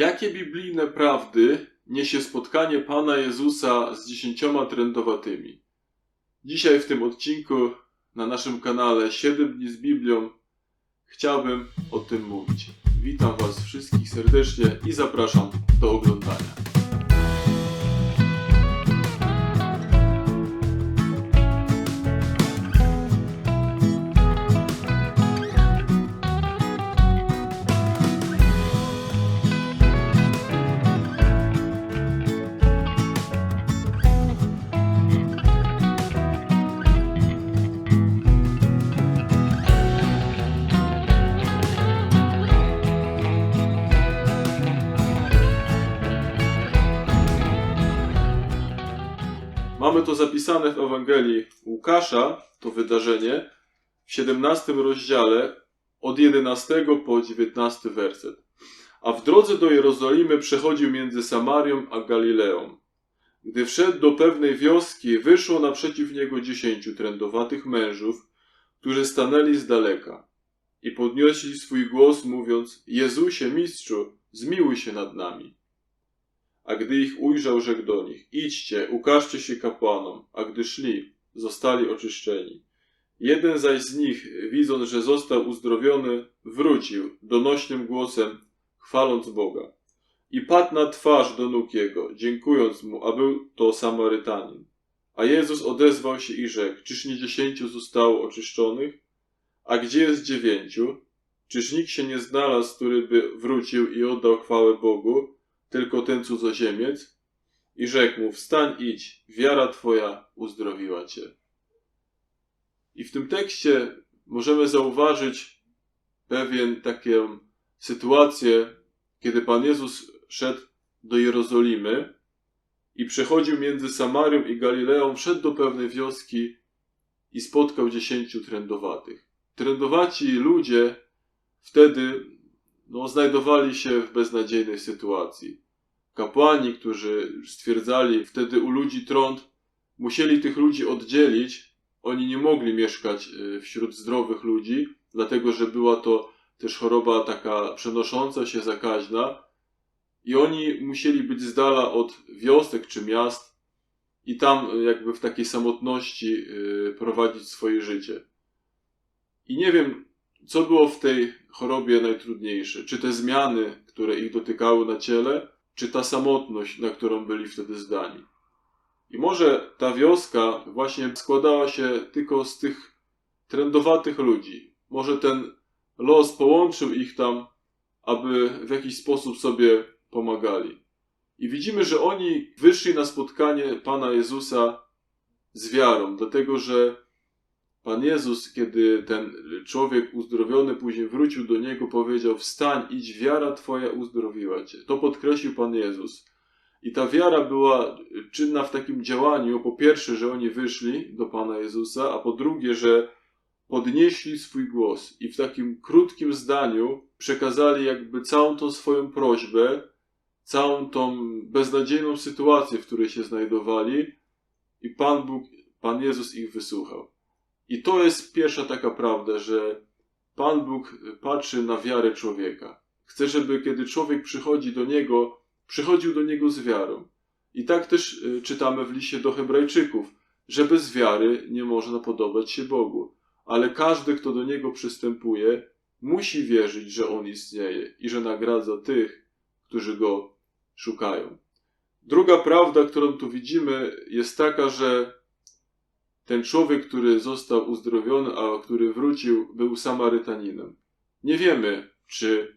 Jakie biblijne prawdy niesie spotkanie Pana Jezusa z dziesięcioma trędowatymi? Dzisiaj w tym odcinku na naszym kanale 7 dni z Biblią chciałbym o tym mówić. Witam Was wszystkich serdecznie i zapraszam do oglądania. Mamy to zapisane w Ewangelii Łukasza, to wydarzenie, w 17 rozdziale od 11 po 19 werset. A w drodze do Jerozolimy przechodził między Samarią a Galileą. Gdy wszedł do pewnej wioski, wyszło naprzeciw niego dziesięciu trędowatych mężów, którzy stanęli z daleka i podnieśli swój głos, mówiąc: Jezusie, mistrzu, zmiłuj się nad nami. A gdy ich ujrzał, rzekł do nich: Idźcie, ukażcie się kapłanom. A gdy szli, zostali oczyszczeni. Jeden zaś z nich, widząc, że został uzdrowiony, wrócił donośnym głosem, chwaląc Boga. I padł na twarz do nóg jego, dziękując mu, a był to Samarytanin. A Jezus odezwał się i rzekł: Czyż nie dziesięciu zostało oczyszczonych? A gdzie jest dziewięciu? Czyż nikt się nie znalazł, który by wrócił i oddał chwałę Bogu? Tylko ten cudzoziemiec i rzekł mu, wstań, idź, wiara twoja uzdrowiła cię. I w tym tekście możemy zauważyć pewien taką sytuację, kiedy Pan Jezus szedł do Jerozolimy i przechodził między Samarią i Galileą, wszedł do pewnej wioski i spotkał dziesięciu trędowatych. Trędowaci ludzie wtedy no, znajdowali się w beznadziejnej sytuacji. Kapłani, którzy stwierdzali wtedy u ludzi trąd, musieli tych ludzi oddzielić. Oni nie mogli mieszkać y, wśród zdrowych ludzi, dlatego że była to też choroba taka przenosząca się, zakaźna. I oni musieli być z dala od wiosek czy miast i tam y, jakby w takiej samotności y, prowadzić swoje życie. I nie wiem, co było w tej chorobie najtrudniejsze? Czy te zmiany, które ich dotykały na ciele, czy ta samotność, na którą byli wtedy zdani? I może ta wioska właśnie składała się tylko z tych trendowatych ludzi. Może ten los połączył ich tam, aby w jakiś sposób sobie pomagali. I widzimy, że oni wyszli na spotkanie Pana Jezusa z wiarą, dlatego że Pan Jezus, kiedy ten człowiek uzdrowiony później wrócił do niego, powiedział: Wstań, idź, wiara Twoja uzdrowiła cię. To podkreślił Pan Jezus. I ta wiara była czynna w takim działaniu, po pierwsze, że oni wyszli do Pana Jezusa, a po drugie, że podnieśli swój głos i w takim krótkim zdaniu przekazali jakby całą tą swoją prośbę, całą tą beznadziejną sytuację, w której się znajdowali, i Pan Bóg, Pan Jezus ich wysłuchał. I to jest pierwsza taka prawda, że Pan Bóg patrzy na wiarę człowieka. Chce, żeby kiedy człowiek przychodzi do Niego, przychodził do Niego z wiarą. I tak też y, czytamy w liście do Hebrajczyków, że bez wiary nie można podobać się Bogu. Ale każdy, kto do Niego przystępuje, musi wierzyć, że On istnieje i że nagradza tych, którzy Go szukają. Druga prawda, którą tu widzimy, jest taka, że ten człowiek, który został uzdrowiony, a który wrócił, był Samarytaninem. Nie wiemy, czy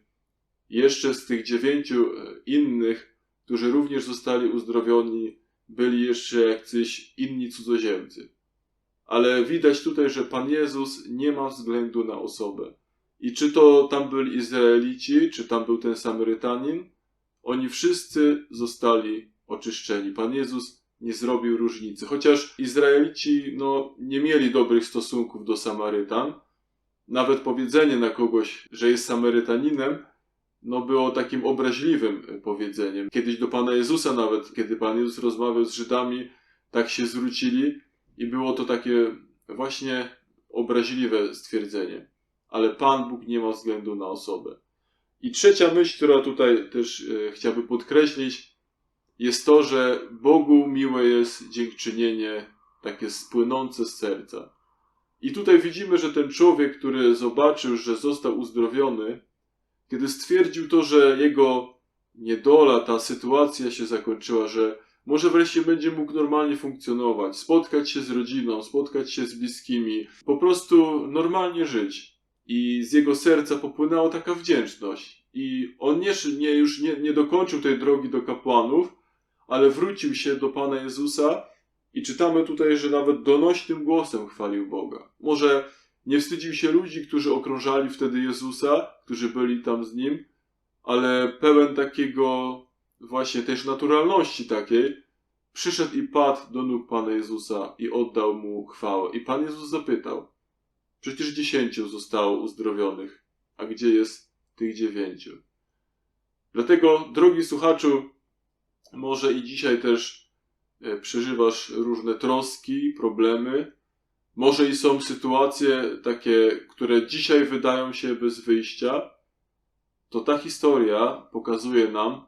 jeszcze z tych dziewięciu e, innych, którzy również zostali uzdrowieni, byli jeszcze jacyś inni cudzoziemcy. Ale widać tutaj, że Pan Jezus nie ma względu na osobę. I czy to tam byli Izraelici, czy tam był ten Samarytanin, oni wszyscy zostali oczyszczeni. Pan Jezus nie zrobił różnicy. Chociaż Izraelici no, nie mieli dobrych stosunków do Samarytan, nawet powiedzenie na kogoś, że jest Samarytaninem, no było takim obraźliwym powiedzeniem. Kiedyś do Pana Jezusa nawet, kiedy Pan Jezus rozmawiał z Żydami, tak się zwrócili i było to takie właśnie obraźliwe stwierdzenie. Ale Pan Bóg nie ma względu na osobę. I trzecia myśl, która tutaj też e, chciałbym podkreślić, jest to, że Bogu miłe jest dziękczynienie takie spłynące z serca. I tutaj widzimy, że ten człowiek, który zobaczył, że został uzdrowiony, kiedy stwierdził to, że jego niedola, ta sytuacja się zakończyła, że może wreszcie będzie mógł normalnie funkcjonować, spotkać się z rodziną, spotkać się z bliskimi, po prostu normalnie żyć. I z jego serca popłynęła taka wdzięczność. I on nie, nie, już nie, nie dokończył tej drogi do kapłanów, ale wrócił się do Pana Jezusa i czytamy tutaj, że nawet donośnym głosem chwalił Boga. Może nie wstydził się ludzi, którzy okrążali wtedy Jezusa, którzy byli tam z nim, ale pełen takiego właśnie też naturalności takiej, przyszedł i padł do nóg Pana Jezusa i oddał mu chwałę. I Pan Jezus zapytał, przecież dziesięciu zostało uzdrowionych, a gdzie jest tych dziewięciu? Dlatego, drogi słuchaczu, może i dzisiaj też e, przeżywasz różne troski, problemy. Może i są sytuacje takie, które dzisiaj wydają się bez wyjścia. To ta historia pokazuje nam,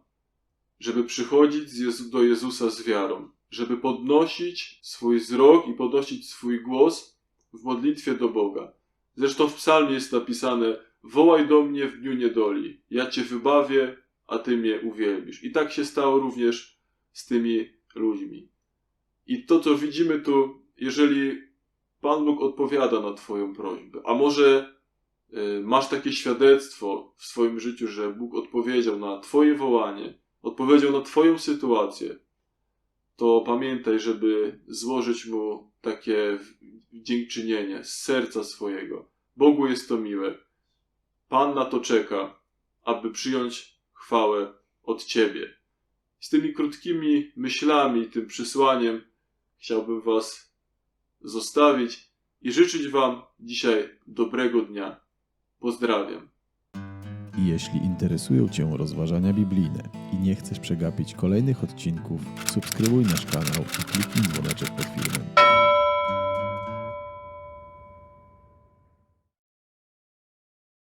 żeby przychodzić do Jezusa z wiarą, żeby podnosić swój wzrok i podnosić swój głos w modlitwie do Boga. Zresztą w psalmie jest napisane: Wołaj do mnie w dniu niedoli, ja cię wybawię, a ty mnie uwielbisz. I tak się stało również z tymi ludźmi. I to, co widzimy tu, jeżeli Pan Bóg odpowiada na Twoją prośbę, a może y, masz takie świadectwo w swoim życiu, że Bóg odpowiedział na Twoje wołanie, odpowiedział na Twoją sytuację, to pamiętaj, żeby złożyć Mu takie dziękczynienie z serca swojego. Bogu jest to miłe. Pan na to czeka, aby przyjąć chwałę od Ciebie. Z tymi krótkimi myślami, tym przysłaniem chciałbym Was zostawić i życzyć Wam dzisiaj dobrego dnia. Pozdrawiam. Jeśli interesują Cię rozważania biblijne i nie chcesz przegapić kolejnych odcinków, subskrybuj nasz kanał i kliknij